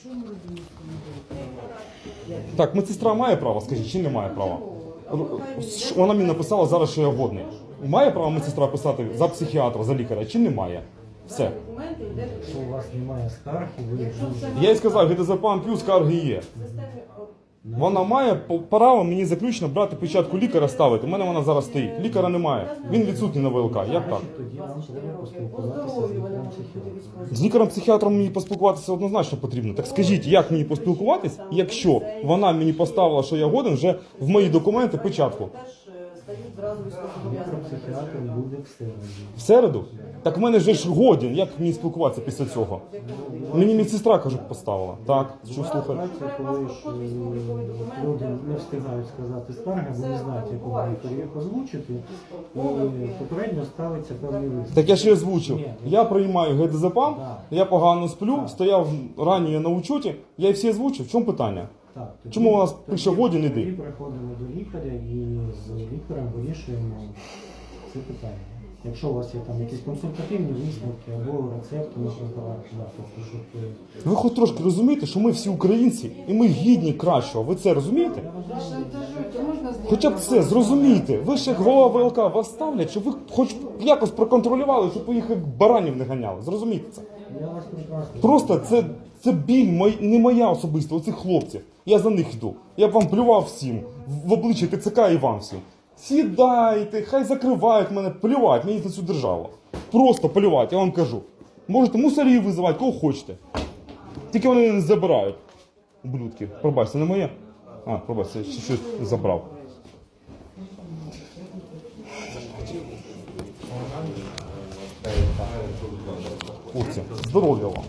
Що ми робимо Так, медсестра має право, скажіть, чи не має права? Вона мені написала зараз, що я водний. Має право медсестра писати за психіатра, за лікаря, чи не має? Все. Що у вас немає скарги, ви Я їй сказав, ГДЗПАМ плюс скарги є. Вона має по- право мені заключно брати печатку лікаря ставити. У мене вона зараз стоїть. Лікаря немає. Він відсутній на ВЛК. Як так? тоді треба поспілкуватися з лікарем психіатром. З лікарем-психіатром мені поспілкуватися однозначно потрібно. Так скажіть, як мені поспілкуватись, якщо вона мені поставила, що я годен, вже в мої документи печатку. Теж е, стають зразу Лікар військовозобов'язаними. психіатр буде в середу. В середу? Так в мене вже ж годен. Як мені спілкуватися після цього? Мені медсестра каже, поставила. Так, що слухай. Ситуація, коли ж е, люди не встигають сказати скарги, бо не знають, якого лікаря їх озвучити, і попередньо ставиться певний лист. Так я ще озвучив. Я приймаю ГДЗПАМ, я погано сплю, стояв раніше на учоті, я всі озвучив. В чому питання? Так, тоді- Чому у нас тоді- пише «Годін, іди»? Тоді приходимо до лікаря і з лікарем вирішуємо це питання. Якщо у вас є там якісь консультативні висновки або рецепти на препарат, да, тобто, щоб е, Ви хоч трошки розумієте, що ми всі українці і ми гідні кращого. Ви це розумієте? Шантажуйте, можна зняти? Хоча б це зрозумійте. Ви як голова ВЛК вас ставлять, щоб ви хоч якось проконтролювали, щоб ви їх як баранів не ганяли. Зрозумійте це. я вас прекрасно. Просто це, це біль мой, не моя особиста, оцих хлопців. Я за них йду. Я б вам плював всім в обличчя ТЦК і вам всім. Сідайте, хай закривають мене, плювать мені на цю державу. Просто плювать, я вам кажу. Можете мусорів визивати, кого хочете. Тільки вони не забирають. Ублюдки. Пробач, не моє. А, пробач, це ще щось забрав. Хлопці, здоров'я вам.